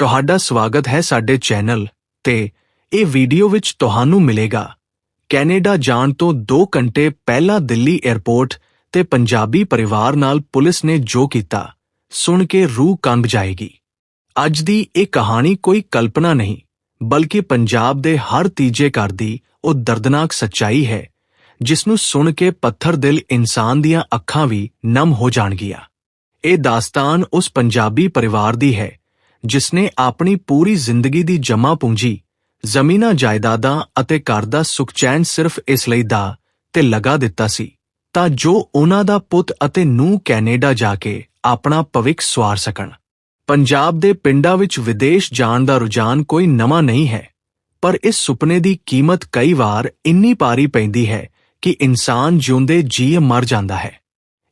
ਤੁਹਾਡਾ ਸਵਾਗਤ ਹੈ ਸਾਡੇ ਚੈਨਲ ਤੇ ਇਹ ਵੀਡੀਓ ਵਿੱਚ ਤੁਹਾਨੂੰ ਮਿਲੇਗਾ। ਕੈਨੇਡਾ ਜਾਣ ਤੋਂ 2 ਘੰਟੇ ਪਹਿਲਾਂ ਦਿੱਲੀ 에ਅਰਪੋਰਟ ਤੇ ਪੰਜਾਬੀ ਪਰਿਵਾਰ ਨਾਲ ਪੁਲਿਸ ਨੇ ਜੋ ਕੀਤਾ, ਸੁਣ ਕੇ ਰੂਹ ਕੰਬ ਜਾਏਗੀ। ਅੱਜ ਦੀ ਇਹ ਕਹਾਣੀ ਕੋਈ ਕਲਪਨਾ ਨਹੀਂ, ਬਲਕਿ ਪੰਜਾਬ ਦੇ ਹਰ ਤੀਜੇ ਘਰ ਦੀ ਉਹ ਦਰਦਨਾਕ ਸੱਚਾਈ ਹੈ ਜਿਸ ਨੂੰ ਸੁਣ ਕੇ ਪੱਥਰ ਦਿਲ ਇਨਸਾਨ ਦੀਆਂ ਅੱਖਾਂ ਵੀ ਨਮ ਹੋ ਜਾਣਗੀਆਂ। ਇਹ ਦਾਸਤਾਨ ਉਸ ਪੰਜਾਬੀ ਪਰਿਵਾਰ ਦੀ ਹੈ ਜਿਸਨੇ ਆਪਣੀ ਪੂਰੀ ਜ਼ਿੰਦਗੀ ਦੀ ਜਮ੍ਹਾਂ ਪੂੰਜੀ, ਜ਼ਮੀਨਾਂ ਜਾਇਦਾਦਾਂ ਅਤੇ ਘਰ ਦਾ ਸੁਖਚੈਨ ਸਿਰਫ ਇਸ ਲਈ ਦਾ ਤੇ ਲਗਾ ਦਿੱਤਾ ਸੀ, ਤਾਂ ਜੋ ਉਹਨਾਂ ਦਾ ਪੁੱਤ ਅਤੇ ਨੂੰ ਕੈਨੇਡਾ ਜਾ ਕੇ ਆਪਣਾ ਭਵਿੱਖ ਸਵਾਰ ਸਕਣ। ਪੰਜਾਬ ਦੇ ਪਿੰਡਾਂ ਵਿੱਚ ਵਿਦੇਸ਼ ਜਾਣ ਦਾ ਰੁਝਾਨ ਕੋਈ ਨਵਾਂ ਨਹੀਂ ਹੈ, ਪਰ ਇਸ ਸੁਪਨੇ ਦੀ ਕੀਮਤ ਕਈ ਵਾਰ ਇੰਨੀ ਪਾਰੀ ਪੈਂਦੀ ਹੈ ਕਿ ਇਨਸਾਨ ਜਿਉਂਦੇ ਜੀ ਮਰ ਜਾਂਦਾ ਹੈ।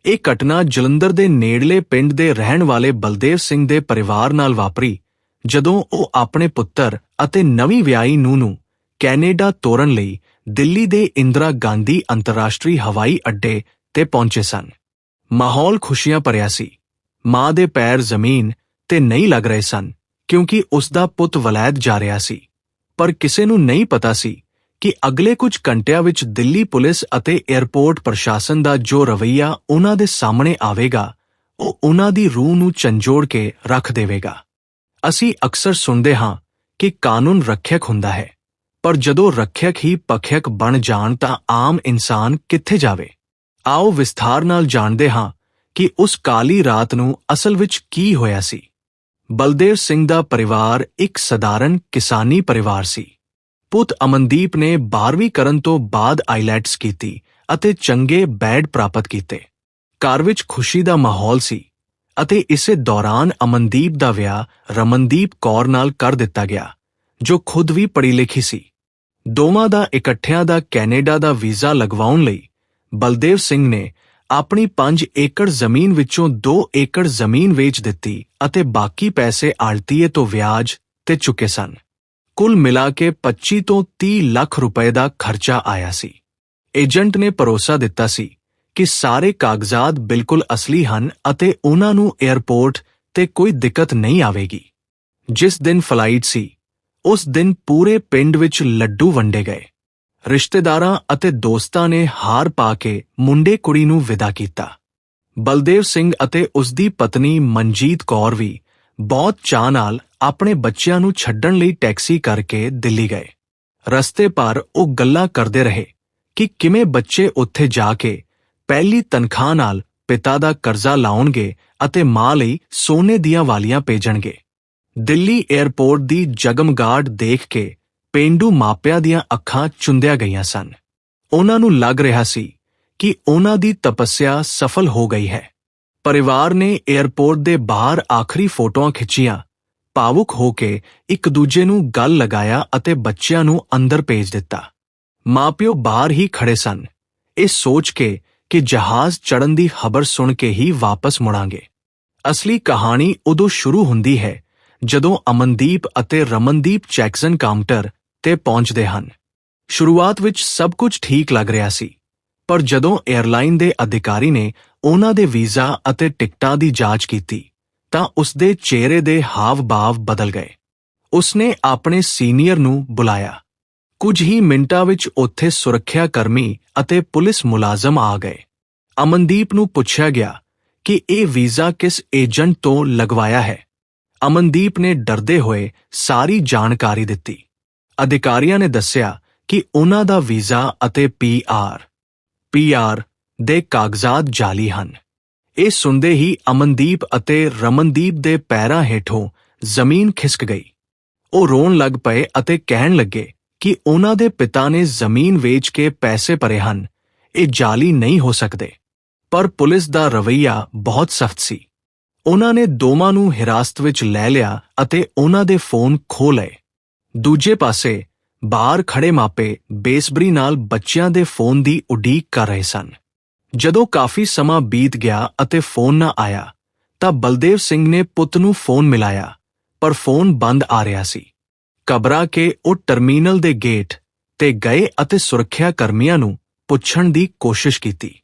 ਇਹ ਘਟਨਾ ਜਲੰਧਰ ਦੇ ਨੇੜਲੇ ਪਿੰਡ ਦੇ ਰਹਿਣ ਵਾਲੇ ਬਲਦੇਵ ਸਿੰਘ ਦੇ ਪਰਿਵਾਰ ਨਾਲ ਵਾਪਰੀ, ਜਦੋਂ ਉਹ ਆਪਣੇ ਪੁੱਤਰ ਅਤੇ ਨਵੀਂ ਵਿਆਹੀ ਨੂੰ ਨੂੰ ਕੈਨੇਡਾ ਤੋਰਨ ਲਈ ਦਿੱਲੀ ਦੇ ਇੰਦਰਾ ਗਾਂਧੀ ਅੰਤਰਰਾਸ਼ਟਰੀ ਹਵਾਈ ਅੱਡੇ ਤੇ ਪਹੁੰਚੇ ਸਨ। ਮਾਹੌਲ ਖੁਸ਼ੀਆਂ ਭਰਿਆ ਸੀ। ਮਾਂ ਦੇ ਪੈਰ ਜ਼ਮੀਨ ਤੇ ਨਹੀਂ ਲੱਗ ਰਹੇ ਸਨ, ਕਿਉਂਕਿ ਉਸ ਦਾ ਪੁੱਤ ਵਲੈਦ ਜਾ ਰਿਹਾ ਸੀ। ਪਰ ਕਿਸੇ ਨੂੰ ਨਹੀਂ ਪਤਾ ਸੀ ਕਿ ਅਗਲੇ ਕੁਝ ਘੰਟਿਆਂ ਵਿੱਚ ਦਿੱਲੀ ਪੁਲਿਸ ਅਤੇ 에ਅਰਪੋਰਟ ਪ੍ਰਸ਼ਾਸਨ ਦਾ ਜੋ ਰਵੱਈਆ ਉਹਨਾਂ ਦੇ ਸਾਹਮਣੇ ਆਵੇਗਾ, ਉਹ ਉਹਨਾਂ ਦੀ ਰੂਹ ਨੂੰ ਚੰਜੋੜ ਕੇ ਰੱਖ ਦੇਵੇਗਾ। ਅਸੀਂ ਅਕਸਰ ਸੁਣਦੇ ਹਾਂ ਕਿ ਕਾਨੂੰਨ ਰੱਖਿਅਕ ਹੁੰਦਾ ਹੈ, ਪਰ ਜਦੋਂ ਰੱਖਿਅਕ ਹੀ ਪੱਖਿਅਕ ਬਣ ਜਾਣ ਤਾਂ ਆਮ ਇਨਸਾਨ ਕਿੱਥੇ ਜਾਵੇ? ਆਓ ਵਿਸਥਾਰ ਨਾਲ ਜਾਣਦੇ ਹਾਂ ਕਿ ਉਸ ਕਾਲੀ ਰਾਤ ਨੂੰ ਅਸਲ ਵਿੱਚ ਕੀ ਹੋਇਆ ਸੀ। ਬਲਦੇਵ ਸਿੰਘ ਦਾ ਪਰਿਵਾਰ ਇੱਕ ਸਧਾਰਨ ਕਿਸਾਨੀ ਪਰਿਵਾਰ ਸੀ। ਪੁੱਤ ਅਮਨਦੀਪ ਨੇ 12ਵੀਂ ਕਰਨ ਤੋਂ ਬਾਅਦ ਆਈਲੈਟਸ ਕੀਤੀ ਅਤੇ ਚੰਗੇ ਬੈਡ ਪ੍ਰਾਪਤ ਕੀਤੇ। ਘਰ ਵਿੱਚ ਖੁਸ਼ੀ ਦਾ ਮਾਹੌਲ ਸੀ ਅਤੇ ਇਸੇ ਦੌਰਾਨ ਅਮਨਦੀਪ ਦਾ ਵਿਆਹ ਰਮਨਦੀਪ ਕੌਰ ਨਾਲ ਕਰ ਦਿੱਤਾ ਗਿਆ, ਜੋ ਖੁਦ ਵੀ ਪੜ੍ਹੀ ਲਿਖੀ ਸੀ। ਦੋਵਾਂ ਦਾ ਇਕੱਠਿਆਂ ਦਾ ਕੈਨੇਡਾ ਦਾ ਵੀਜ਼ਾ ਲਗਵਾਉਣ ਲਈ ਬਲਦੇਵ ਸਿੰਘ ਨੇ ਆਪਣੀ 5 ਏਕੜ ਜ਼ਮੀਨ ਵਿੱਚੋਂ 2 ਏਕੜ ਜ਼ਮੀਨ ਵੇਚ ਦਿੱਤੀ ਅਤੇ ਬਾਕੀ ਪੈਸੇ ਆਲਤੀਏ ਤੋਂ ਵਿਆਜ ਤੇ ਚੁੱਕੇ ਸਨ। ਕੁੱਲ ਮਿਲਾ ਕੇ 25 ਤੋਂ 30 ਲੱਖ ਰੁਪਏ ਦਾ ਖਰਚਾ ਆਇਆ ਸੀ। ਏਜੰਟ ਨੇ ਭਰੋਸਾ ਦਿੱਤਾ ਸੀ ਕਿ ਸਾਰੇ ਕਾਗਜ਼ਾਤ ਬਿਲਕੁਲ ਅਸਲੀ ਹਨ ਅਤੇ ਉਹਨਾਂ ਨੂੰ 에ਅਰਪੋਰਟ ਤੇ ਕੋਈ ਦਿੱਕਤ ਨਹੀਂ ਆਵੇਗੀ। ਜਿਸ ਦਿਨ ਫਲਾਈਟ ਸੀ, ਉਸ ਦਿਨ ਪੂਰੇ ਪਿੰਡ ਵਿੱਚ ਲੱਡੂ ਵੰਡੇ ਗਏ। ਰਿਸ਼ਤੇਦਾਰਾਂ ਅਤੇ ਦੋਸਤਾਂ ਨੇ ਹਾਰ ਪਾ ਕੇ ਮੁੰਡੇ ਕੁੜੀ ਨੂੰ ਵਿਦਾ ਕੀਤਾ। ਬਲਦੇਵ ਸਿੰਘ ਅਤੇ ਉਸ ਦੀ ਪਤਨੀ ਮਨਜੀਤ ਕੌਰ ਵੀ ਬਹੁਤ ਚਾਅ ਨਾਲ ਆਪਣੇ ਬੱਚਿਆਂ ਨੂੰ ਛੱਡਣ ਲਈ ਟੈਕਸੀ ਕਰਕੇ ਦਿੱਲੀ ਗਏ। ਰਸਤੇ ਪਰ ਉਹ ਗੱਲਾਂ ਕਰਦੇ ਰਹੇ ਕਿ ਕਿਵੇਂ ਬੱਚੇ ਉੱਥੇ ਜਾ ਕੇ ਪਹਿਲੀ ਤਨਖਾਹ ਨਾਲ ਪਿਤਾ ਦਾ ਕਰਜ਼ਾ ਲਾਉਣਗੇ ਅਤੇ ਮਾਂ ਲਈ ਸੋਨੇ ਦੀਆਂ ਵਾਲੀਆਂ ਭੇਜਣਗੇ। ਦਿੱਲੀ 에ਅਰਪੋਰਟ ਦੀ ਜਗਮਗਾਟ ਦੇਖ ਕੇ ਪੇਂਡੂ ਮਾਪਿਆਂ ਦੀਆਂ ਅੱਖਾਂ ਚੁੰਦਿਆ ਗਈਆਂ ਸਨ। ਉਹਨਾਂ ਨੂੰ ਲੱਗ ਰਿਹਾ ਸੀ ਕਿ ਉਹਨਾਂ ਦੀ ਤਪੱਸਿਆ ਸਫਲ ਹੋ ਗਈ ਹੈ। ਪਰਿਵਾਰ ਨੇ 에ਅਰਪੋਰਟ ਦੇ ਬਾਹਰ ਆਖਰੀ ਫੋਟੋਆਂ ਖਿੱਚੀਆਂ ਭਾਵੁਕ ਹੋ ਕੇ ਇੱਕ ਦੂਜੇ ਨੂੰ ਗੱਲ ਲਗਾਇਆ ਅਤੇ ਬੱਚਿਆਂ ਨੂੰ ਅੰਦਰ ਭੇਜ ਦਿੱਤਾ। ਮਾਪਿਓ ਬਾਹਰ ਹੀ ਖੜੇ ਸਨ। ਇਹ ਸੋਚ ਕੇ ਕਿ ਜਹਾਜ਼ ਚੜਨ ਦੀ ਖਬਰ ਸੁਣ ਕੇ ਹੀ ਵਾਪਸ ਮੁੜਾਂਗੇ। ਅਸਲੀ ਕਹਾਣੀ ਉਦੋਂ ਸ਼ੁਰੂ ਹੁੰਦੀ ਹੈ ਜਦੋਂ ਅਮਨਦੀਪ ਅਤੇ ਰਮਨਦੀਪ ਚੈਕਸਨ ਕਾਊਂਟਰ ਤੇ ਪਹੁੰਚਦੇ ਹਨ। ਸ਼ੁਰੂਆਤ ਵਿੱਚ ਸਭ ਕੁਝ ਠੀਕ ਲੱਗ ਰਿਹਾ ਸੀ, ਪਰ ਜਦੋਂ 에ਅਰਲਾਈਨ ਦੇ ਅਧਿਕਾਰੀ ਨੇ ਉਹਨਾਂ ਦੇ ਵੀਜ਼ਾ ਅਤੇ ਟਿਕਟਾਂ ਦੀ ਜਾਂਚ ਕੀਤੀ ਤਾਂ ਉਸਦੇ ਚਿਹਰੇ ਦੇ ਹਾਵ-ਭਾਵ ਬਦਲ ਗਏ। ਉਸਨੇ ਆਪਣੇ ਸੀਨੀਅਰ ਨੂੰ ਬੁਲਾਇਆ। ਕੁਝ ਹੀ ਮਿੰਟਾਂ ਵਿੱਚ ਉੱਥੇ ਸੁਰੱਖਿਆ ਕਰਮੀ ਅਤੇ ਪੁਲਿਸ ਮੁਲਾਜ਼ਮ ਆ ਗਏ। ਅਮਨਦੀਪ ਨੂੰ ਪੁੱਛਿਆ ਗਿਆ ਕਿ ਇਹ ਵੀਜ਼ਾ ਕਿਸ ਏਜੰਟ ਤੋਂ ਲਗਵਾਇਆ ਹੈ। ਅਮਨਦੀਪ ਨੇ ਡਰਦੇ ਹੋਏ ਸਾਰੀ ਜਾਣਕਾਰੀ ਦਿੱਤੀ। ਅਧਿਕਾਰੀਆਂ ਨੇ ਦੱਸਿਆ ਕਿ ਉਹਨਾਂ ਦਾ ਵੀਜ਼ਾ ਅਤੇ ਪੀਆਰ ਪੀਆਰ ਦੇ ਕਾਗਜ਼ਾਤ ਜਾਲੀ ਹਨ। ਇਹ ਸੁਣਦੇ ਹੀ ਅਮਨਦੀਪ ਅਤੇ ਰਮਨਦੀਪ ਦੇ ਪੈਰਾਂ ਹੇਠੋਂ ਜ਼ਮੀਨ ਖਿਸਕ ਗਈ। ਉਹ ਰੋਣ ਲੱਗ ਪਏ ਅਤੇ ਕਹਿਣ ਲੱਗੇ ਕਿ ਉਹਨਾਂ ਦੇ ਪਿਤਾ ਨੇ ਜ਼ਮੀਨ ਵੇਚ ਕੇ ਪੈਸੇ ਭਰੇ ਹਨ, ਇਹ ਜਾਲੀ ਨਹੀਂ ਹੋ ਸਕਦੇ। ਪਰ ਪੁਲਿਸ ਦਾ ਰਵਈਆ ਬਹੁਤ ਸਖਤ ਸੀ। ਉਹਨਾਂ ਨੇ ਦੋਵਾਂ ਨੂੰ ਹਿਰਾਸਤ ਵਿੱਚ ਲੈ ਲਿਆ ਅਤੇ ਉਹਨਾਂ ਦੇ ਫੋਨ ਖੋ ਲਏ। ਦੂਜੇ ਪਾਸੇ, ਬਾਹਰ ਖੜੇ ਮਾਪੇ ਬੇਸਬਰੀ ਨਾਲ ਬੱਚਿਆਂ ਦੇ ਫੋਨ ਦੀ ਉਡੀਕ ਕਰ ਰਹੇ ਸਨ। ਜਦੋਂ ਕਾਫੀ ਸਮਾਂ ਬੀਤ ਗਿਆ ਅਤੇ ਫੋਨ ਨਾ ਆਇਆ, ਤਾਂ ਬਲਦੇਵ ਸਿੰਘ ਨੇ ਪੁੱਤ ਨੂੰ ਫੋਨ ਮਿਲਾਇਆ, ਪਰ ਫੋਨ ਬੰਦ ਆ ਰਿਹਾ ਸੀ। ਘਬਰਾ ਕੇ ਉਹ ਟਰਮੀਨਲ ਦੇ ਗੇਟ ਤੇ ਗਏ ਅਤੇ ਸੁਰੱਖਿਆ ਕਰਮੀਆਂ ਨੂੰ ਪੁੱਛਣ ਦੀ ਕੋਸ਼ਿਸ਼ ਕੀਤੀ।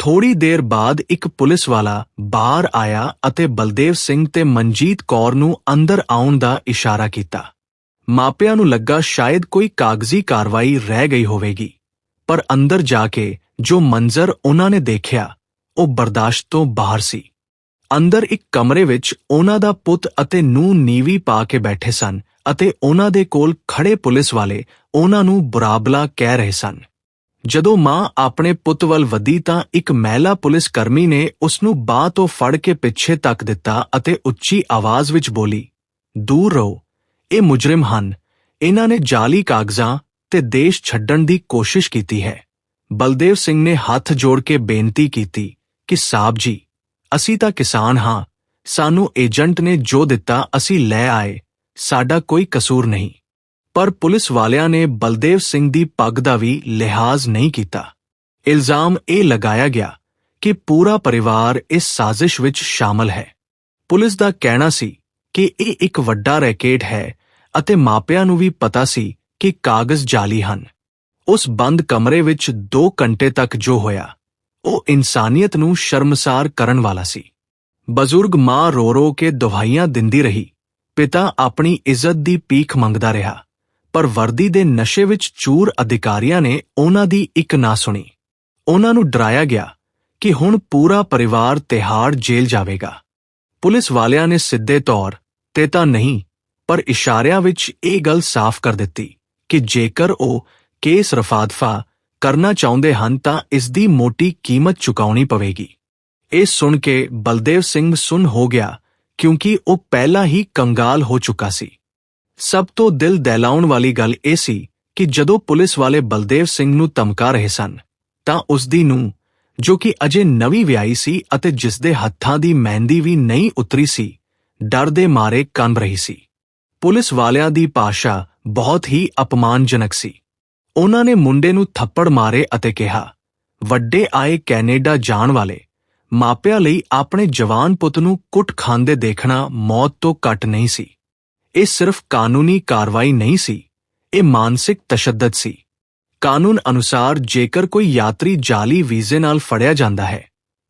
ਥੋੜੀ ਦੇਰ ਬਾਅਦ ਇੱਕ ਪੁਲਿਸ ਵਾਲਾ ਬਾਹਰ ਆਇਆ ਅਤੇ ਬਲਦੇਵ ਸਿੰਘ ਤੇ ਮਨਜੀਤ ਕੌਰ ਨੂੰ ਅੰਦਰ ਆਉਣ ਦਾ ਇਸ਼ਾਰਾ ਕੀਤਾ। ਮਾਪਿਆਂ ਨੂੰ ਲੱਗਾ ਸ਼ਾਇਦ ਕੋਈ ਕਾਗਜ਼ੀ ਕਾਰਵਾਈ ਰਹਿ ਗਈ ਹੋਵੇਗੀ, ਪਰ ਅੰਦਰ ਜਾ ਕੇ ਜੋ ਮੰਜ਼ਰ ਉਹਨਾਂ ਨੇ ਦੇਖਿਆ, ਉਹ ਬਰਦਾਸ਼ਤ ਤੋਂ ਬਾਹਰ ਸੀ। ਅੰਦਰ ਇੱਕ ਕਮਰੇ ਵਿੱਚ ਉਹਨਾਂ ਦਾ ਪੁੱਤ ਅਤੇ ਨੂੰਹ ਨੀਵੀ ਪਾ ਕੇ ਬੈਠੇ ਸਨ ਅਤੇ ਉਹਨਾਂ ਦੇ ਕੋਲ ਖੜੇ ਪੁਲਿਸ ਵਾਲੇ ਉਹਨਾਂ ਨੂੰ ਬੁਰਾਬਲਾ ਕਹਿ ਰਹੇ ਸਨ। ਜਦੋਂ ਮਾਂ ਆਪਣੇ ਪੁੱਤ ਵੱਲ ਵਧੀ ਤਾਂ ਇੱਕ ਮਹਿਲਾ ਪੁਲਿਸ ਕਰਮੀ ਨੇ ਉਸ ਨੂੰ ਬਾਹ ਤੋਂ ਫੜ ਕੇ ਪਿੱਛੇ ਤੱਕ ਦਿੱਤਾ ਅਤੇ ਉੱਚੀ ਆਵਾਜ਼ ਵਿੱਚ ਬੋਲੀ, ਦੂਰ ਰਹੋ, ਇਹ ਮੁਜਰਮ ਹਨ, ਇਹਨਾਂ ਨੇ ਜਾਲੀ ਕਾਗਜ਼ਾਂ ਤੇ ਦੇਸ਼ ਛੱਡਣ ਦੀ ਕੋਸ਼ਿਸ਼ ਕੀਤੀ ਹੈ। ਬਲਦੇਵ ਸਿੰਘ ਨੇ ਹੱਥ ਜੋੜ ਕੇ ਬੇਨਤੀ ਕੀਤੀ ਕਿ ਸਾਹਿਬ ਜੀ, ਅਸੀਂ ਤਾਂ ਕਿਸਾਨ ਹਾਂ, ਸਾਨੂੰ ਏਜੰਟ ਨੇ ਜੋ ਦਿੱਤਾ ਅਸੀਂ ਲੈ ਆਏ, ਸਾਡਾ ਕੋਈ ਕਸੂਰ ਨਹੀਂ। ਪਰ ਪੁਲਿਸ ਵਾਲਿਆਂ ਨੇ ਬਲਦੇਵ ਸਿੰਘ ਦੀ ਪੱਗ ਦਾ ਵੀ ਲਿਹਾਜ਼ ਨਹੀਂ ਕੀਤਾ। ਇਲਜ਼ਾਮ ਇਹ ਲਗਾਇਆ ਗਿਆ ਕਿ ਪੂਰਾ ਪਰਿਵਾਰ ਇਸ ਸਾਜ਼ਿਸ਼ ਵਿੱਚ ਸ਼ਾਮਲ ਹੈ। ਪੁਲਿਸ ਦਾ ਕਹਿਣਾ ਸੀ ਕਿ ਇਹ ਇੱਕ ਵੱਡਾ ਰੈਕੇਟ ਹੈ ਅਤੇ ਮਾਪਿਆਂ ਨੂੰ ਵੀ ਪਤਾ ਸੀ ਕਿ ਕਾਗਜ਼ ਜਾਲੀ ਹਨ। ਉਸ ਬੰਦ ਕਮਰੇ ਵਿੱਚ 2 ਘੰਟੇ ਤੱਕ ਜੋ ਹੋਇਆ, ਉਹ ਇਨਸਾਨੀਅਤ ਨੂੰ ਸ਼ਰਮਸਾਰ ਕਰਨ ਵਾਲਾ ਸੀ। ਬਜ਼ੁਰਗ ਮਾਂ ਰੋ ਰੋ ਕੇ ਦਵਾਈਆਂ ਦਿੰਦੀ ਰਹੀ। ਪਿਤਾ ਆਪਣੀ ਇੱਜ਼ਤ ਦੀ ਪੀਖ ਮੰਗਦਾ ਰਿਹਾ, ਪਰ ਵਰਦੀ ਦੇ ਨਸ਼ੇ ਵਿੱਚ ਚੂਰ ਅਧਿਕਾਰੀਆਂ ਨੇ ਉਹਨਾਂ ਦੀ ਇੱਕ ਨਾ ਸੁਣੀ। ਉਹਨਾਂ ਨੂੰ ਡਰਾਇਆ ਗਿਆ ਕਿ ਹੁਣ ਪੂਰਾ ਪਰਿਵਾਰ ਤਿਹਾੜ ਜੇਲ੍ਹ ਜਾਵੇਗਾ। ਪੁਲਿਸ ਵਾਲਿਆਂ ਨੇ ਸਿੱਧੇ ਤੌਰ ਤੇ ਤਾਂ ਨਹੀਂ, ਪਰ ਇਸ਼ਾਰਿਆਂ ਵਿੱਚ ਇਹ ਗੱਲ ਸਾਫ਼ ਕਰ ਦਿੱਤੀ ਕਿ ਜੇਕਰ ਉਹ ਕੇਸ ਰਫਾਦਫਾ ਕਰਨਾ ਚਾਹੁੰਦੇ ਹਨ ਤਾਂ ਇਸ ਦੀ ਮੋਟੀ ਕੀਮਤ ਚੁਕਾਉਣੀ ਪਵੇਗੀ। ਇਹ ਸੁਣ ਕੇ ਬਲਦੇਵ ਸਿੰਘ ਸੁਨ ਹੋ ਗਿਆ ਕਿਉਂਕਿ ਉਹ ਪਹਿਲਾਂ ਹੀ ਕੰਗਾਲ ਹੋ ਚੁੱਕਾ ਸੀ। ਸਭ ਤੋਂ ਦਿਲ ਦਹਿਲਾਉਣ ਵਾਲੀ ਗੱਲ ਇਹ ਸੀ ਕਿ ਜਦੋਂ ਪੁਲਿਸ ਵਾਲੇ ਬਲਦੇਵ ਸਿੰਘ ਨੂੰ ਧਮਕਾ ਰਹੇ ਸਨ, ਤਾਂ ਉਸ ਦੀ ਨੂੰ ਜੋ ਕਿ ਅਜੇ ਨਵੀਂ ਵਿਆਹੀ ਸੀ ਅਤੇ ਜਿਸ ਦੇ ਹੱਥਾਂ ਦੀ ਮਹਿੰਦੀ ਵੀ ਨਹੀਂ ਉਤਰੀ ਸੀ, ਡਰ ਦੇ ਮਾਰੇ ਕੰਬ ਰਹੀ ਸੀ। ਪੁਲਿਸ ਵਾਲਿਆਂ ਦੀ ਭਾਸ਼ਾ ਬਹੁਤ ਹੀ ਅਪਮਾਨਜਨਕ ਸੀ। ਉਹਨਾਂ ਨੇ ਮੁੰਡੇ ਨੂੰ ਥੱਪੜ ਮਾਰੇ ਅਤੇ ਕਿਹਾ, ਵੱਡੇ ਆਏ ਕੈਨੇਡਾ ਜਾਣ ਵਾਲੇ, ਮਾਪਿਆਂ ਲਈ ਆਪਣੇ ਜਵਾਨ ਪੁੱਤ ਨੂੰ ਕੁੱਟ ਖਾਂਦੇ ਦੇਖਣਾ ਮੌਤ ਤੋਂ ਘੱਟ ਨਹੀਂ ਸੀ। ਇਹ ਸਿਰਫ ਕਾਨੂੰਨੀ ਕਾਰਵਾਈ ਨਹੀਂ ਸੀ, ਇਹ ਮਾਨਸਿਕ ਤਸ਼ੱਦਦ ਸੀ। ਕਾਨੂੰਨ ਅਨੁਸਾਰ ਜੇਕਰ ਕੋਈ ਯਾਤਰੀ ਜਾਲੀ ਵੀਜ਼ੇ ਨਾਲ ਫੜਿਆ ਜਾਂਦਾ ਹੈ,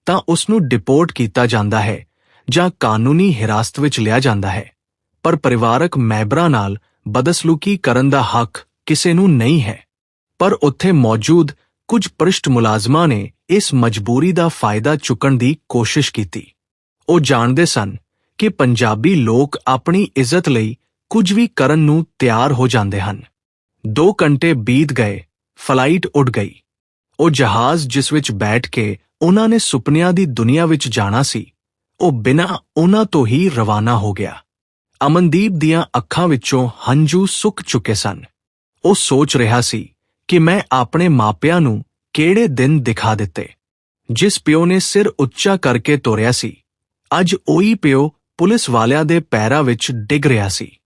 ਤਾਂ ਉਸ ਨੂੰ ਡਿਪੋਰਟ ਕੀਤਾ ਜਾਂਦਾ ਹੈ ਜਾਂ ਕਾਨੂੰਨੀ ਹਿਰਾਸਤ ਵਿੱਚ ਲਿਆ ਜਾਂਦਾ ਹੈ। ਪਰ ਪਰਿਵਾਰਕ ਮੈਂਬਰਾਂ ਨਾਲ ਬਦਸਲੂਕੀ ਕਰਨ ਦਾ ਹੱਕ ਕਿਸੇ ਨੂੰ ਨਹੀਂ ਹੈ। ਪਰ ਉੱਥੇ ਮੌਜੂਦ ਕੁਝ ਭ੍ਰਿਸ਼ਟ ਮੁਲਾਜ਼ਮਾਂ ਨੇ ਇਸ ਮਜਬੂਰੀ ਦਾ ਫਾਇਦਾ ਚੁੱਕਣ ਦੀ ਕੋਸ਼ਿਸ਼ ਕੀਤੀ। ਉਹ ਜਾਣਦੇ ਸਨ ਕਿ ਪੰਜਾਬੀ ਲੋਕ ਆਪਣੀ ਇੱਜ਼ਤ ਲਈ ਕੁਝ ਵੀ ਕਰਨ ਨੂੰ ਤਿਆਰ ਹੋ ਜਾਂਦੇ ਹਨ। 2 ਘੰਟੇ ਬੀਤ ਗਏ, ਫਲਾਈਟ ਉੱਡ ਗਈ। ਉਹ ਜਹਾਜ਼ ਜਿਸ ਵਿੱਚ ਬੈਠ ਕੇ ਉਹਨਾਂ ਨੇ ਸੁਪਨਿਆਂ ਦੀ ਦੁਨੀਆ ਵਿੱਚ ਜਾਣਾ ਸੀ, ਉਹ ਬਿਨਾਂ ਉਹਨਾਂ ਤੋਂ ਹੀ ਰਵਾਨਾ ਹੋ ਗਿਆ। ਅਮਨਦੀਪ ਦੀਆਂ ਅੱਖਾਂ ਵਿੱਚੋਂ ਹੰਝੂ ਸੁੱਕ ਚੁੱਕੇ ਸਨ। ਉਹ ਸੋਚ ਰਿਹਾ ਸੀ ਕਿ ਮੈਂ ਆਪਣੇ ਮਾਪਿਆਂ ਨੂੰ ਕਿਹੜੇ ਦਿਨ ਦਿਖਾ ਦਿੱਤੇ? ਜਿਸ ਪਿਓ ਨੇ ਸਿਰ ਉੱਚਾ ਕਰਕੇ ਤੋਰਿਆ ਸੀ। ਅੱਜ ਉਹੀ ਪਿਓ ਪੁਲਿਸ ਵਾਲਿਆਂ ਦੇ ਪੈਰਾਂ ਵਿੱਚ ਡਿੱਗ ਰਿਹਾ ਸੀ।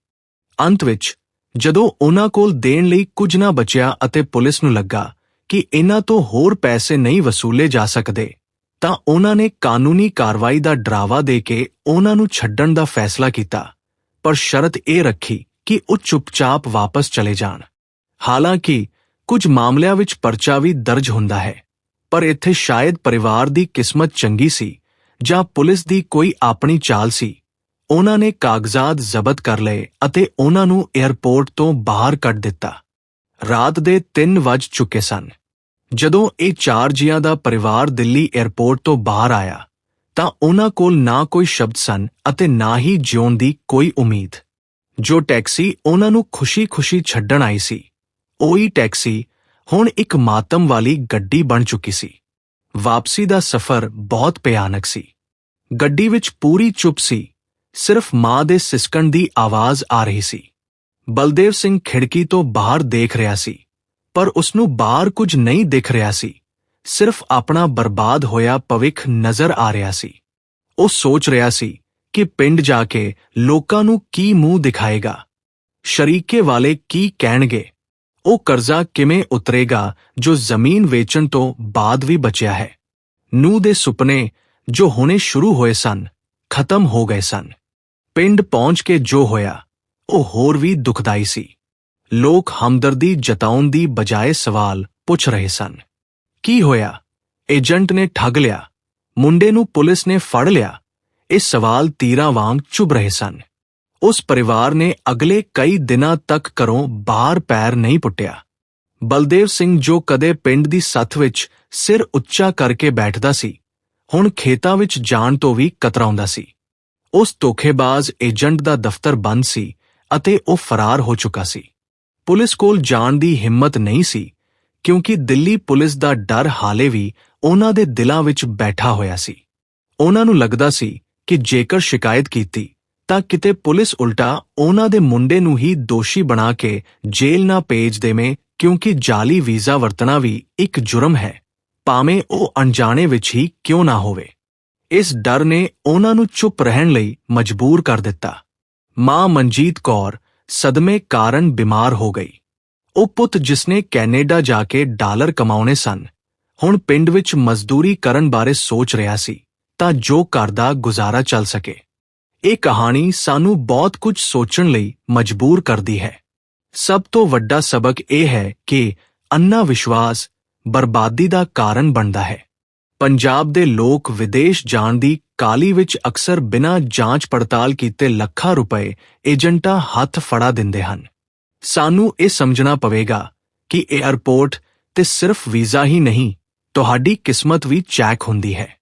ਅੰਤ ਵਿੱਚ, ਜਦੋਂ ਉਹਨਾਂ ਕੋਲ ਦੇਣ ਲਈ ਕੁਝ ਨਾ ਬਚਿਆ ਅਤੇ ਪੁਲਿਸ ਨੂੰ ਲੱਗਾ ਕਿ ਇਹਨਾਂ ਤੋਂ ਹੋਰ ਪੈਸੇ ਨਹੀਂ ਵਸੂਲੇ ਜਾ ਸਕਦੇ, ਤਾਂ ਉਹਨਾਂ ਨੇ ਕਾਨੂੰਨੀ ਕਾਰਵਾਈ ਦਾ ਡਰਾਵਾ ਦੇ ਕੇ ਉਹਨਾਂ ਨੂੰ ਛੱਡਣ ਦਾ ਫੈਸਲਾ ਕੀਤਾ। ਪਰ ਸ਼ਰਤ ਇਹ ਰੱਖੀ ਕਿ ਉਹ ਚੁੱਪਚਾਪ ਵਾਪਸ ਚਲੇ ਜਾਣ। ਹਾਲਾਂਕਿ ਕੁਝ ਮਾਮਲਿਆਂ ਵਿੱਚ ਪਰਚਾ ਵੀ ਦਰਜ ਹੁੰਦਾ ਹੈ। ਪਰ ਇੱਥੇ ਸ਼ਾਇਦ ਪਰਿਵਾਰ ਦੀ ਕਿਸਮਤ ਚੰਗੀ ਸੀ ਜਾਂ ਪੁਲਿਸ ਦੀ ਕੋਈ ਆਪਣੀ ਚਾਲ ਸੀ। ਉਹਨਾਂ ਨੇ ਕਾਗਜ਼ਾਤ ਜ਼ਬਤ ਕਰ ਲਏ ਅਤੇ ਉਹਨਾਂ ਨੂੰ 에ਅਰਪੋਰਟ ਤੋਂ ਬਾਹਰ ਕੱਢ ਦਿੱਤਾ। ਰਾਤ ਦੇ 3 ਵਜ ਚੁੱਕੇ ਸਨ। ਜਦੋਂ ਇਹ ਚਾਰ ਜੀਆਂ ਦਾ ਪਰਿਵਾਰ ਦਿੱਲੀ 에ਅਰਪੋਰਟ ਤੋਂ ਬਾਹਰ ਆਇਆ, ਤਾਂ ਉਹਨਾਂ ਕੋਲ ਨਾ ਕੋਈ ਸ਼ਬਦ ਸਨ ਅਤੇ ਨਾ ਹੀ ਜਿਉਣ ਦੀ ਕੋਈ ਉਮੀਦ। ਜੋ ਟੈਕਸੀ ਉਹਨਾਂ ਨੂੰ ਖੁਸ਼ੀ-ਖੁਸ਼ੀ ਛੱਡਣ ਆਈ ਸੀ। ਉਹੀ ਟੈਕਸੀ ਹੁਣ ਇੱਕ ਮਾਤਮ ਵਾਲੀ ਗੱਡੀ ਬਣ ਚੁੱਕੀ ਸੀ। ਵਾਪਸੀ ਦਾ ਸਫ਼ਰ ਬਹੁਤ ਭਿਆਨਕ ਸੀ। ਗੱਡੀ ਵਿੱਚ ਪੂਰੀ ਚੁੱਪ ਸੀ। ਸਿਰਫ ਮਾਂ ਦੇ ਸਿਸਕਣ ਦੀ ਆਵਾਜ਼ ਆ ਰਹੀ ਸੀ। ਬਲਦੇਵ ਸਿੰਘ ਖਿੜਕੀ ਤੋਂ ਬਾਹਰ ਦੇਖ ਰਿਹਾ ਸੀ, ਪਰ ਉਸ ਨੂੰ ਬਾਹਰ ਕੁਝ ਨਹੀਂ ਦਿਖ ਰਿਹਾ ਸੀ। ਸਿਰਫ ਆਪਣਾ ਬਰਬਾਦ ਹੋਇਆ ਭਵਿੱਖ ਨਜ਼ਰ ਆ ਰਿਹਾ ਸੀ। ਉਹ ਸੋਚ ਰਿਹਾ ਸੀ ਕਿ ਪਿੰਡ ਜਾ ਕੇ ਲੋਕਾਂ ਨੂੰ ਕੀ ਮੂੰਹ ਦਿਖਾਏਗਾ, ਸ਼ਰੀਕੇ ਵਾਲੇ ਕੀ ਕਹਿਣਗੇ। ਉਹ ਕਰਜ਼ਾ ਕਿਵੇਂ ਉਤਰੇਗਾ, ਜੋ ਜ਼ਮੀਨ ਵੇਚਣ ਤੋਂ ਬਾਅਦ ਵੀ ਬਚਿਆ ਹੈ? ਨੂੰ ਦੇ ਸੁਪਨੇ ਜੋ ਹੁਣੇ ਸ਼ੁਰੂ ਹੋਏ ਸਨ, ਖਤਮ ਹੋ ਗਏ ਸਨ। ਪਿੰਡ ਪਹੁੰਚ ਕੇ ਜੋ ਹੋਇਆ, ਉਹ ਹੋਰ ਵੀ ਦੁਖਦਾਈ ਸੀ। ਲੋਕ ਹਮਦਰਦੀ ਜਤਾਉਣ ਦੀ ਬਜਾਏ ਸਵਾਲ ਪੁੱਛ ਰਹੇ ਸਨ। ਕੀ ਹੋਇਆ? ਏਜੰਟ ਨੇ ਠੱਗ ਲਿਆ। ਮੁੰਡੇ ਨੂੰ ਪੁਲਿਸ ਨੇ ਫੜ ਲਿਆ। ਇਹ ਸਵਾਲ ਤੀਰਾਂ ਵਾਂਗ ਚੁਭ ਰਹੇ ਸਨ। ਉਸ ਪਰਿਵਾਰ ਨੇ ਅਗਲੇ ਕਈ ਦਿਨਾਂ ਤੱਕ ਘਰੋਂ ਬਾਹਰ ਪੈਰ ਨਹੀਂ ਪੁੱਟਿਆ। ਬਲਦੇਵ ਸਿੰਘ ਜੋ ਕਦੇ ਪਿੰਡ ਦੀ ਸੱਥ ਵਿੱਚ ਸਿਰ ਉੱਚਾ ਕਰਕੇ ਬੈਠਦਾ ਸੀ, ਹੁਣ ਖੇਤਾਂ ਵਿੱਚ ਜਾਣ ਤੋਂ ਵੀ ਕਤਰਾਉਂਦਾ ਸੀ। ਉਸ ਧੋਖੇਬਾਜ਼ ਏਜੰਟ ਦਾ ਦਫ਼ਤਰ ਬੰਦ ਸੀ ਅਤੇ ਉਹ ਫਰਾਰ ਹੋ ਚੁੱਕਾ ਸੀ। ਪੁਲਿਸ ਕੋਲ ਜਾਣ ਦੀ ਹਿੰਮਤ ਨਹੀਂ ਸੀ, ਕਿਉਂਕਿ ਦਿੱਲੀ ਪੁਲਿਸ ਦਾ ਡਰ ਹਾਲੇ ਵੀ ਉਹਨਾਂ ਦੇ ਦਿਲਾਂ ਵਿੱਚ ਬੈਠਾ ਹੋਇਆ ਸੀ। ਉਹਨਾਂ ਨੂੰ ਲੱਗਦਾ ਸੀ ਕਿ ਜੇਕਰ ਸ਼ਿਕਾਇਤ ਕੀਤੀ ਤਾਂ ਕਿਤੇ ਪੁਲਿਸ ਉਲਟਾ ਉਹਨਾਂ ਦੇ ਮੁੰਡੇ ਨੂੰ ਹੀ ਦੋਸ਼ੀ ਬਣਾ ਕੇ ਜੇਲ੍ਹ ਨਾ ਭੇਜ ਦੇਵੇਂ, ਕਿਉਂਕਿ ਜਾਲੀ ਵੀਜ਼ਾ ਵਰਤਣਾ ਵੀ ਇੱਕ ਜੁਰਮ ਹੈ। ਭਾਵੇਂ ਉਹ ਅਣਜਾਣੇ ਵਿੱਚ ਹੀ ਕਿਉਂ ਨਾ ਹੋਵੇ। ਇਸ ਡਰ ਨੇ ਉਹਨਾਂ ਨੂੰ ਚੁੱਪ ਰਹਿਣ ਲਈ ਮਜਬੂਰ ਕਰ ਦਿੱਤਾ। ਮਾਂ ਮਨਜੀਤ ਕੌਰ ਸਦਮੇ ਕਾਰਨ ਬਿਮਾਰ ਹੋ ਗਈ। ਉਹ ਪੁੱਤ ਜਿਸਨੇ ਕੈਨੇਡਾ ਜਾ ਕੇ ਡਾਲਰ ਕਮਾਉਣੇ ਸਨ, ਹੁਣ ਪਿੰਡ ਵਿੱਚ ਮਜ਼ਦੂਰੀ ਕਰਨ ਬਾਰੇ ਸੋਚ ਰਿਹਾ ਸੀ, ਤਾਂ ਜੋ ਘਰ ਦਾ ਗੁਜ਼ਾਰਾ ਚੱਲ ਸਕੇ। ਇਹ ਕਹਾਣੀ ਸਾਨੂੰ ਬਹੁਤ ਕੁਝ ਸੋਚਣ ਲਈ ਮਜਬੂਰ ਕਰਦੀ ਹੈ। ਸਭ ਤੋਂ ਵੱਡਾ ਸਬਕ ਇਹ ਹੈ ਕਿ ਅੰਨਾ ਵਿਸ਼ਵਾਸ ਬਰਬਾਦੀ ਦਾ ਕਾਰਨ ਬਣਦਾ ਹੈ। ਪੰਜਾਬ ਦੇ ਲੋਕ ਵਿਦੇਸ਼ ਜਾਣ ਦੀ ਕਾਲੀ ਵਿੱਚ ਅਕਸਰ ਬਿਨਾਂ ਜਾਂਚ ਪੜਤਾਲ ਕੀਤੇ ਲੱਖਾਂ ਰੁਪਏ ਏਜੰਟਾਂ ਹੱਥ ਫੜਾ ਦਿੰਦੇ ਹਨ। ਸਾਨੂੰ ਇਹ ਸਮਝਣਾ ਪਵੇਗਾ ਕਿ 에ਅਰਪੋਰਟ ਤੇ ਸਿਰਫ ਵੀਜ਼ਾ ਹੀ ਨਹੀਂ, ਤੁਹਾਡੀ ਕਿਸਮਤ ਵੀ ਚੈੱਕ ਹੁੰਦੀ ਹੈ।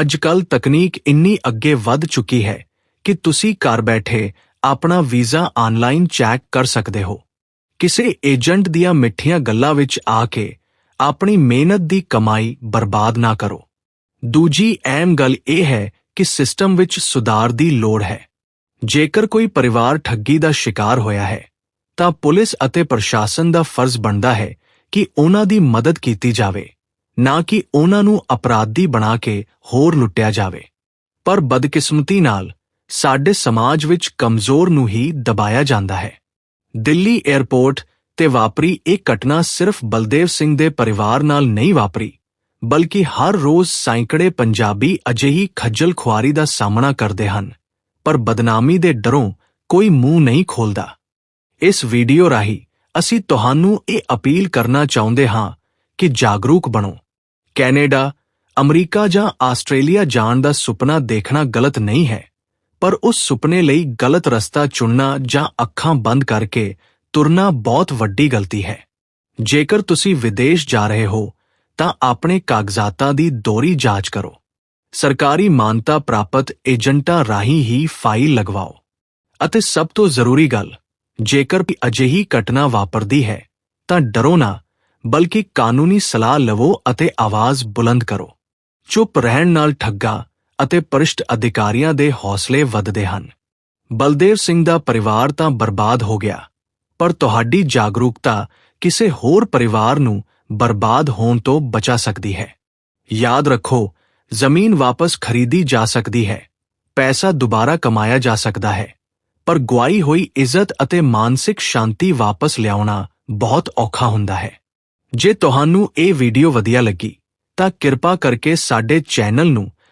ਅੱਜ ਕੱਲ ਤਕਨੀਕ ਇੰਨੀ ਅੱਗੇ ਵੱਧ ਚੁੱਕੀ ਹੈ ਕਿ ਤੁਸੀਂ ਘਰ ਬੈਠੇ ਆਪਣਾ ਵੀਜ਼ਾ ਆਨਲਾਈਨ ਚੈੱਕ ਕਰ ਸਕਦੇ ਹੋ। ਕਿਸੇ ਏਜੰਟ ਦੀਆਂ ਮਿੱਠੀਆਂ ਗੱਲਾਂ ਵਿੱਚ ਆ ਕੇ ਆਪਣੀ ਮਿਹਨਤ ਦੀ ਕਮਾਈ ਬਰਬਾਦ ਨਾ ਕਰੋ। ਦੂਜੀ ਅਹਿਮ ਗੱਲ ਇਹ ਹੈ ਕਿ ਸਿਸਟਮ ਵਿੱਚ ਸੁਧਾਰ ਦੀ ਲੋੜ ਹੈ। ਜੇਕਰ ਕੋਈ ਪਰਿਵਾਰ ਠੱਗੀ ਦਾ ਸ਼ਿਕਾਰ ਹੋਇਆ ਹੈ, ਤਾਂ ਪੁਲਿਸ ਅਤੇ ਪ੍ਰਸ਼ਾਸਨ ਦਾ ਫਰਜ਼ ਬਣਦਾ ਹੈ ਕਿ ਉਹਨਾਂ ਦੀ ਮਦਦ ਕੀਤੀ ਜਾਵੇ, ਨਾ ਕਿ ਉਹਨਾਂ ਨੂੰ ਅਪਰਾਧੀ ਬਣਾ ਕੇ ਹੋਰ ਲੁੱਟਿਆ ਜਾਵੇ। ਪਰ ਬਦਕਿਸਮਤੀ ਨਾਲ ਸਾਡੇ ਸਮਾਜ ਵਿੱਚ ਕਮਜ਼ੋਰ ਨੂੰ ਹੀ ਦਬਾਇਆ ਜਾਂਦਾ ਹੈ। ਦਿੱਲੀ 에ਅਰਪੋਰਟ ਤੇ ਵਾਪਰੀ ਇਹ ਘਟਨਾ ਸਿਰਫ ਬਲਦੇਵ ਸਿੰਘ ਦੇ ਪਰਿਵਾਰ ਨਾਲ ਨਹੀਂ ਵਾਪਰੀ, ਬਲਕਿ ਹਰ ਰੋਜ਼ ਸੈਂਕੜੇ ਪੰਜਾਬੀ ਅਜਿਹੀ ਖੱਜਲ ਖੁਆਰੀ ਦਾ ਸਾਹਮਣਾ ਕਰਦੇ ਹਨ, ਪਰ ਬਦਨਾਮੀ ਦੇ ਡਰੋਂ ਕੋਈ ਮੂੰਹ ਨਹੀਂ ਖੋਲਦਾ। ਇਸ ਵੀਡੀਓ ਰਾਹੀਂ ਅਸੀਂ ਤੁਹਾਨੂੰ ਇਹ ਅਪੀਲ ਕਰਨਾ ਚਾਹੁੰਦੇ ਹਾਂ ਕਿ ਜਾਗਰੂਕ ਬਣੋ। ਕੈਨੇਡਾ, ਅਮਰੀਕਾ ਜਾਂ ਆਸਟ੍ਰੇਲੀਆ ਜਾਣ ਦਾ ਸੁਪਨਾ ਦੇਖਣਾ ਗਲਤ ਨਹੀਂ ਹੈ। ਪਰ ਉਸ ਸੁਪਨੇ ਲਈ ਗਲਤ ਰਸਤਾ ਚੁਣਨਾ ਜਾਂ ਅੱਖਾਂ ਬੰਦ ਕਰਕੇ ਤੁਰਨਾ ਬਹੁਤ ਵੱਡੀ ਗਲਤੀ ਹੈ। ਜੇਕਰ ਤੁਸੀਂ ਵਿਦੇਸ਼ ਜਾ ਰਹੇ ਹੋ, ਤਾਂ ਆਪਣੇ ਕਾਗਜ਼ਾਤਾਂ ਦੀ ਦੋਰੀ ਜਾਂਚ ਕਰੋ। ਸਰਕਾਰੀ ਮਾਨਤਾ ਪ੍ਰਾਪਤ ਏਜੰਟਾਂ ਰਾਹੀਂ ਹੀ ਫਾਈਲ ਲਗਵਾਓ। ਅਤੇ ਸਭ ਤੋਂ ਜ਼ਰੂਰੀ ਗੱਲ, ਜੇਕਰ ਵੀ ਅਜਿਹੀ ਘਟਨਾ ਵਾਪਰਦੀ ਹੈ, ਤਾਂ ਡਰੋ ਨਾ, ਬਲਕਿ ਕਾਨੂੰਨੀ ਸਲਾਹ ਲਵੋ ਅਤੇ ਆਵਾਜ਼ ਬੁਲੰਦ ਕਰੋ। ਚੁੱਪ ਰਹਿਣ ਨਾਲ ਠੱਗਾ ਅਤੇ ਪਰਿਸ਼ਟ ਅਧਿਕਾਰੀਆਂ ਦੇ ਹੌਸਲੇ ਵੱਧਦੇ ਹਨ। ਬਲਦੇਵ ਸਿੰਘ ਦਾ ਪਰਿਵਾਰ ਤਾਂ ਬਰਬਾਦ ਹੋ ਗਿਆ, ਪਰ ਤੁਹਾਡੀ ਜਾਗਰੂਕਤਾ ਕਿਸੇ ਹੋਰ ਪਰਿਵਾਰ ਨੂੰ ਬਰਬਾਦ ਹੋਣ ਤੋਂ ਬਚਾ ਸਕਦੀ ਹੈ। ਯਾਦ ਰੱਖੋ, ਜ਼ਮੀਨ ਵਾਪਸ ਖਰੀਦੀ ਜਾ ਸਕਦੀ ਹੈ, ਪੈਸਾ ਦੁਬਾਰਾ ਕਮਾਇਆ ਜਾ ਸਕਦਾ ਹੈ, ਪਰ ਗਵਾਈ ਹੋਈ ਇੱਜ਼ਤ ਅਤੇ ਮਾਨਸਿਕ ਸ਼ਾਂਤੀ ਵਾਪਸ ਲਿਆਉਣਾ ਬਹੁਤ ਔਖਾ ਹੁੰਦਾ ਹੈ। ਜੇ ਤੁਹਾਨੂੰ ਇਹ ਵੀਡੀਓ ਵਧੀਆ ਲੱਗੀ, ਤਾਂ ਕਿਰਪਾ ਕਰਕੇ ਸਾਡੇ ਚੈਨਲ ਨੂੰ